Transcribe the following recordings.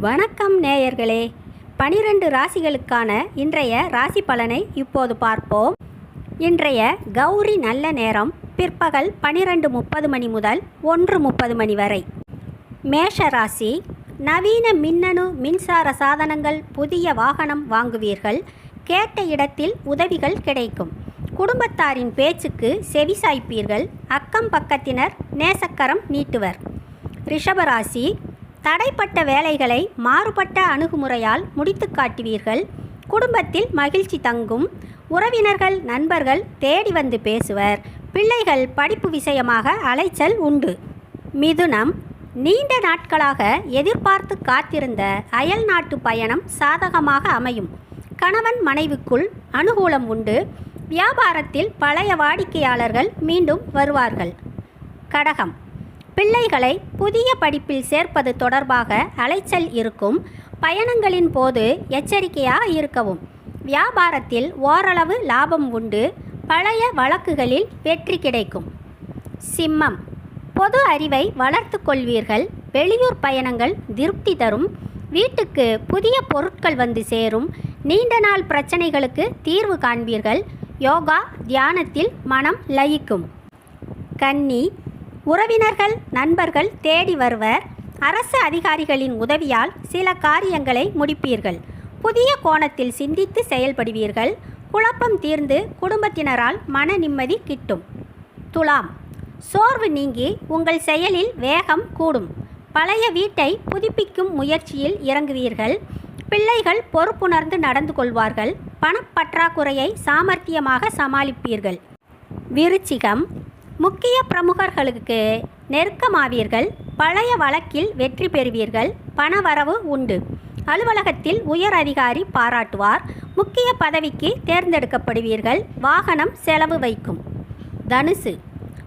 வணக்கம் நேயர்களே. பனிரெண்டு ராசிகளுக்கான இன்றைய ராசி பலனை இப்போது பார்ப்போம். இன்றைய கௌரி நல்ல நேரம். பிற்பகல் பனிரெண்டு முப்பது மணி முதல் ஒன்று முப்பது மணி வரை. மேஷ ராசி நவீன மின்னணு மின்சார சாதனங்கள் புதிய வாகனம் வாங்குவீர்கள். கேட்ட இடத்தில் உதவிகள் கிடைக்கும். குடும்பத்தாரின் பேச்சுக்கு செவிசாய்ப்பீர்கள் அக்கம் பக்கத்தினர் நேசக்கரம் நீட்டுவர். ரிஷபராசி தடைப்பட்ட வேலைகளை மாறுபட்ட அணுகுமுறையால் முடித்து காட்டுவீர்கள். குடும்பத்தில் மகிழ்ச்சி தங்கும். உறவினர்கள் நண்பர்கள் தேடி வந்து பேசுவர். பிள்ளைகள் படிப்பு விஷயமாக அலைச்சல் உண்டு. மிதுனம். நீண்ட நாட்களாக எதிர்பார்த்து காத்திருந்த அயல் நாட்டு பயணம் சாதகமாக அமையும். கணவன் மனைவிக்குள் அனுகூலம் உண்டு. வியாபாரத்தில் பழைய வாடிக்கையாளர்கள் மீண்டும் வருவார்கள். கடகம். பிள்ளைகளை புதிய படிப்பில் சேர்ப்பது தொடர்பாக அலைச்சல் இருக்கும் பயணங்களின் போது எச்சரிக்கையாக இருக்கவும். வியாபாரத்தில் ஓரளவு லாபம் உண்டு. பழைய வழக்குகளில் வெற்றி கிடைக்கும். சிம்மம். பொது அறிவை வளர்த்து கொள்வீர்கள். வெளியூர் பயணங்கள் திருப்தி தரும். வீட்டுக்கு புதிய பொருட்கள் வந்து சேரும். நீண்ட நாள் பிரச்சனைகளுக்கு தீர்வு காண்பீர்கள். யோகா தியானத்தில் மனம் லயிக்கும். கன்னி. உறவினர்கள் நண்பர்கள் தேடி வருவர். அரசு அதிகாரிகளின் உதவியால் சில காரியங்களை முடிப்பீர்கள். புதிய கோணத்தில் சிந்தித்து செயல்படுவீர்கள். குழப்பம் தீர்ந்து குடும்பத்தினரால் மன நிம்மதி கிட்டும். துலாம். சோர்வு நீங்கி உங்கள் செயலில் வேகம் கூடும். பழைய வீட்டை புதுப்பிக்கும் முயற்சியில் இறங்குவீர்கள். பிள்ளைகள் பொறுப்புணர்ந்து நடந்து கொள்வார்கள். பணப்பற்றாக்குறையை சாமர்த்தியமாக சமாளிப்பீர்கள். விருச்சிகம். முக்கிய பிரமுகர்களுக்கு நெருக்கமாவீர்கள். பழைய வழக்கில் வெற்றி பெறுவீர்கள். பணவரவு உண்டு. அலுவலகத்தில் உயர் அதிகாரி பாராட்டுவார். முக்கிய பதவிக்கு தேர்ந்தெடுக்கப்படுவீர்கள். வாகனம் செலவு வைக்கும். தனுசு.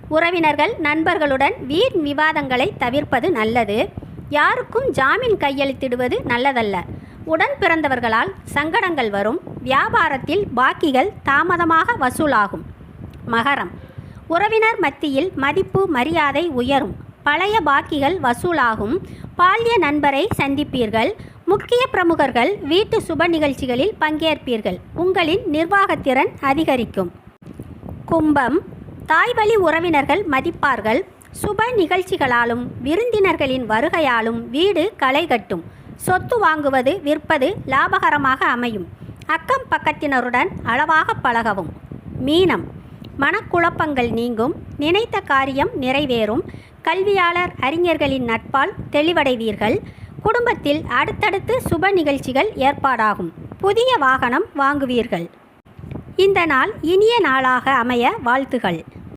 உறவினர்கள் நண்பர்களுடன் வீண் விவாதங்களை தவிர்ப்பது நல்லது. யாருக்கும் ஜாமீன் கையெழுத்திடுவது நல்லதல்ல. உடன் பிறந்தவர்களால் சங்கடங்கள் வரும். வியாபாரத்தில் பாக்கிகள் தாமதமாக வசூலாகும். மகரம். உறவினர் மத்தியில் மதிப்பு மரியாதை உயரும். பழைய பாக்கிகள் வசூலாகும். பால்ய நண்பரை சந்திப்பீர்கள். முக்கிய பிரமுகர்கள் வீட்டு சுப நிகழ்ச்சிகளில் பங்கேற்பீர்கள். உங்களின் நிர்வாகத்திறன் அதிகரிக்கும். கும்பம். தாய்வழி உறவினர்கள் மதிப்பார்கள். சுப நிகழ்ச்சிகளாலும் விருந்தினர்களின் வருகையாலும் வீடு களை கட்டும். சொத்து வாங்குவது விற்பது லாபகரமாக அமையும். அக்கம் பக்கத்தினருடன் அளவாக பழகவும். மீனம். மனக்குழப்பங்கள் நீங்கும். நினைத்த காரியம் நிறைவேறும். கல்வியாளர் அறிஞர்களின் நட்பால் தெளிவடைவீர்கள். குடும்பத்தில் அடுத்தடுத்து சுப நிகழ்ச்சிகள் ஏற்பாடாகும். புதிய வாகனம் வாங்குவீர்கள். இந்த நாள் இனிய நாளாக அமைய வாழ்த்துகள்.